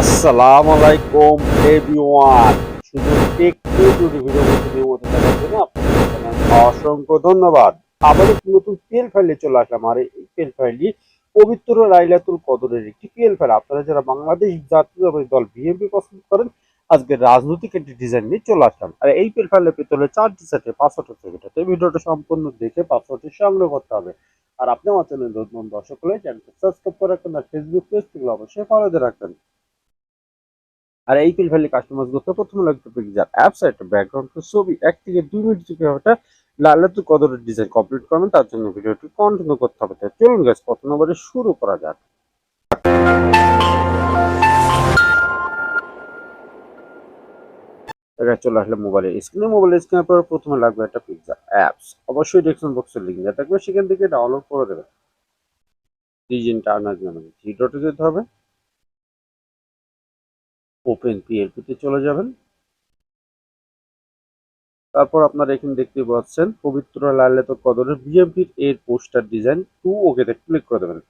আসসালামু আলাইকুম এভরিওয়ান শুধু একটু দুটি ভিডিও নিয়মিত দেখার জন্য আপনাদের অসংখ্য ধন্যবাদ। আবার একটি নতুন পিএল ফাইলে চলে আসলাম। আর এই পিএল ফাইলটি পবিত্র রাইলাতুল কদরের একটি পিএল ফাইল আপনারা যারা বাংলাদেশ জাতীয় দল বিএনপি পছন্দ করেন, আজকে রাজনৈতিক একটি ডিজাইন নিয়ে চলে আসলাম। আর এই পিএল ফাইলের ভিতরে চারটি সেটে পাঁচশোটা ছবিটাতে ভিডিওটা সম্পূর্ণ দেখে পাঁচশোটি সংগ্রহ করতে হবে। আর আপনি আমার চ্যানেল নতুন দর্শক হলে চ্যানেলকে সাবস্ক্রাইব করে রাখবেন আর ফেসবুক পেজ থেকে অবশ্যই ফলো দিয়ে রাখবেন। আর এই পিল ভ্যালি কাস্টমাইজ করতে প্রথমে লাগবে পিকচার অ্যাপস একটা ব্যাকগ্রাউন্ড ছবি। এক থেকে দুই মিনিট থেকে ওটা লালাতু কদরের ডিজাইন কমপ্লিট করবেন তার জন্য ভিডিওটি কন্টিনিউ করতে হবে। চলুন গাছ প্রথম নম্বরে শুরু করা যাক। এটা চলে আসলে মোবাইলের স্ক্রিনে মোবাইলের স্ক্রিনের পর প্রথমে লাগবে একটা পিকচার অ্যাপস অবশ্যই ডেসক্রিপশন বক্সের লিঙ্ক দেওয়া থাকবে। সেখান থেকে ডাউনলোড করে দেবেন। ডিজাইনটা আনার জন্য থ্রি ডটে যেতে হবে। ওপেন পিএলপিতে চলে যাবেন। তারপর আপনারা এখানে দেখতে পাচ্ছেন, পবিত্র লালিত কদরের বিএমপির এর পোস্টার ডিজাইন টু ওকেতে ক্লিক করে দেবেন।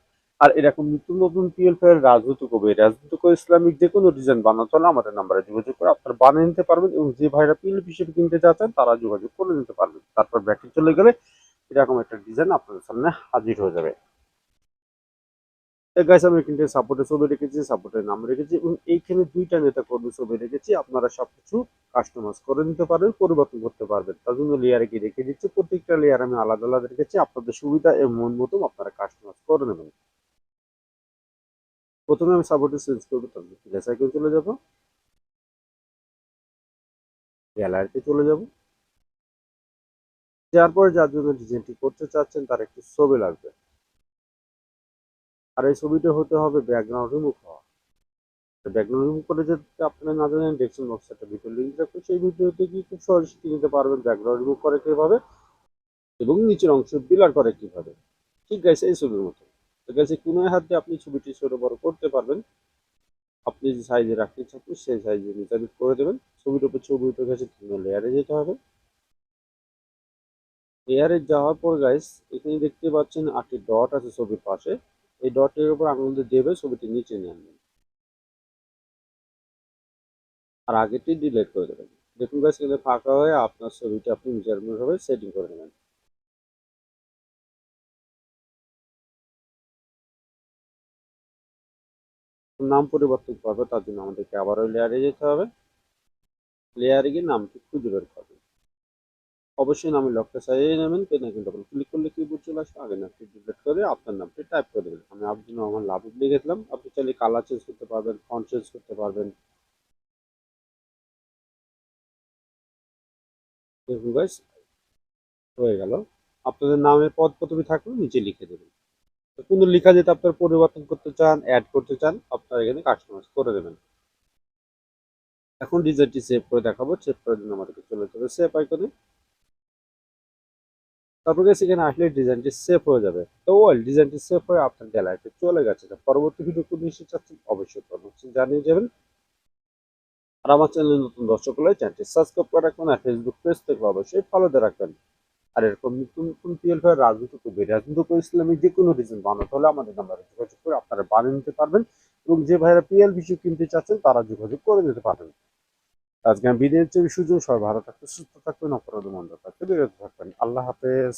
আর এরকম নতুন নতুন পিএল এর রাজনৈতিক হবে রাজনৈতিক ইসলামিক যে কোনো ডিজাইন বানাতে হলে আমাদের নাম্বারে যোগাযোগ করে আপনারা বানিয়ে নিতে পারবেন এবং যে ভাইরা পিএল হিসেবে কিনতে চাচ্ছেন, তারা যোগাযোগ করে নিতে পারবেন। তারপর ব্যাটারি চলে গেলে এরকম একটা ডিজাইন আপনাদের সামনে হাজির হয়ে যাবে। গাইস আমি এখানে সাপোর্টের ছবি রেখেছি সাপোর্টের নাম রেখেছি এবং এইখানে দুইটা নেতা কর্মী ছবি রেখেছি। আপনারা সবকিছু কাস্টমাইজ করে নিতে পারবেন, পরিবর্তন করতে পারবেন। তার জন্য লেয়ারে কি রেখে দিচ্ছি, প্রত্যেকটা লেয়ার আমি আলাদা আলাদা রেখেছি। আপনাদের সুবিধা এবং মন মতো আপনারা কাস্টমাইজ করে নেবেন। প্রথমে আমি সাপোর্টে চেঞ্জ করব, তারপর আইকন চলে যাব। গ্যালারিতে চলে যাব। যার পরে যার জন্য ডিজাইনটি করতে চাচ্ছেন, তার একটি ছবি লাগবে। আর এই ছবিটা হতে হবে ব্যাকগ্রাউন্ড রিমুভ হওয়া। ব্যাকগ্রাউন্ড রিমুভ করে যদি আপনারা না জানেন ডেসক্রিপশন বক্সে একটা ভিডিও লিঙ্ক রাখব। সেই ভিডিওতে গিয়ে খুব সহজে শিখে নিতে পারবেন ব্যাকগ্রাউন্ড রিমুভ করে কীভাবে এবং নিচের অংশ বিলার করে কীভাবে। ঠিক আছে, এই ছবির মতো। ঠিক আছে কোনো হাত আপনি ছবিটি ছোট বড় করতে পারবেন। আপনি যে সাইজে রাখতে চাচ্ছেন সেই সাইজে নির্ধারিত করে দেবেন। ছবির উপর ছবি উঠে গেছে লেয়ারে যেতে হবে। লেয়ারে যাওয়ার পর গাইস এখানে দেখতে পাচ্ছেন আটটি ডট আছে ছবির পাশে। এই ডটের উপর আঙুল দিয়ে দেবে, ছবিটি নিচে নিয়ে আনবেন আর আগেটি ডিলেট করে দেবেন। দেখুন গাছ কিন্তু ফাঁকা হয়ে আপনার ছবিটি আপনি মেজারমেন্ট ভাবে সেটিং করে নেবেন। নাম পরিবর্তন করবে, তার জন্য আমাদেরকে আবার ওই লেয়ারে যেতে হবে। লেয়ারে গিয়ে নামটি খুঁজে বের করবেন অবশ্যই নামের লকটা সাজিয়ে নেবেন পেন আইকন তখন ক্লিক করলে কিবোর্ড চলে আসবে আগে নামটি ডিলিট করে আপনার নামটি টাইপ করে দেবেন। আমি আব্দুল রহমান লাভুক লিখেছিলাম, আপনি চাইলে কালার চেঞ্জ করতে পারবেন ফন্ট চেঞ্জ করতে পারবেন। দেখুন গাইস হয়ে গেল। আপনাদের নামের পদ প্রথমে থাকলে, নিচে লিখে দেবেন। কোনো লেখা যেটা আপনার পরিবর্তন করতে চান অ্যাড করতে চান, আপনারা এখানে কাস্টমাইজ করে দেবেন। এখন ডিজাইনটি সেভ করে দেখাবো সেভ করার জন্য আমাদেরকে চলে যেতে হবে সেভ আইকনে তারপর গেছে এখানে আসলে ডিজাইনটি সেভ হয়ে যাবে। তো ওয়েল ডিজাইনটি সেভ হয়ে আপনার গ্যালারিতে চলে গেছে। পরবর্তী ভিডিও কোন নিশ্চয় চাচ্ছেন, অবশ্যই অবশ্যই জানিয়ে যাবেন। আর আমার চ্যানেল নতুন দর্শক হলে চ্যানেলটি সাবস্ক্রাইব করে রাখবেন আর ফেসবুক পেজ থেকে অবশ্যই ফলো দিয়ে রাখবেন। আর এরকম নতুন নতুন পিএল রাজনৈতিক কবি রাজনৈতিক ইসলামিক যে কোনো ডিজাইন বানাতে হলে আমাদের নাম্বারে যোগাযোগ করে আপনারা বানিয়ে নিতে পারবেন। এবং যে ভাইরা পিএল ভিডিও কিনতে চাচ্ছেন, তারা যোগাযোগ করে নিতে পারবেন। আজকে আমি বিদায় সুযোগ সবাই ভালো থাকতে সুস্থ থাকবেন, অপরাধ মন্দ থাকতে বিরত থাকবেন। আল্লাহ হাফেজ।